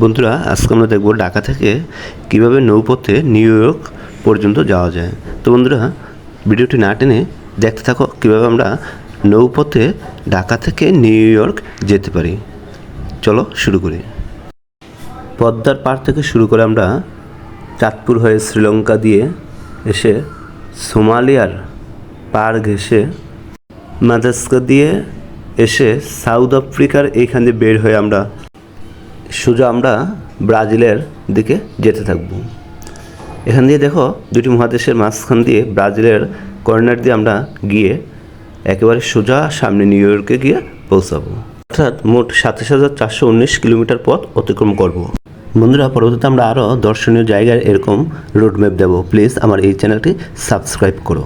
বন্ধুরা, আজকে আমরা দেখব ঢাকা থেকে কীভাবে নৌপথে নিউ ইয়র্ক পর্যন্ত যাওয়া যায়। তো বন্ধুরা, ভিডিওটি না টেনে দেখতে থাকো কীভাবে আমরা নৌপথে ঢাকা থেকে নিউ ইয়র্ক যেতে পারি। চলো শুরু করি। পদ্মার পার থেকে শুরু করে আমরা চাঁদপুর হয়ে শ্রীলঙ্কা দিয়ে এসে সোমালিয়ার পার ঘেঁষে মাদাস্কা দিয়ে এসে সাউথ আফ্রিকার এইখান বের হয়ে আমরা সোজা আমরা ব্রাজিলের দিকে যেতে থাকব। এখান দিয়ে দেখো দুটি মহাদেশের মাঝখান দিয়ে ব্রাজিলের কর্নার দিয়ে আমরা গিয়ে একেবারে সোজা সামনে নিউ ইয়র্কে গিয়ে পৌঁছাবো। অর্থাৎ মোট সাতাশ হাজার চারশো উনিশ কিলোমিটার পথ অতিক্রম করব। বন্ধুরা, পরবর্তীতে আমরা আরও দর্শনীয় জায়গার এরকম রোড ম্যাপ দেবো। প্লিজ আমার এই চ্যানেলটি সাবস্ক্রাইব করো।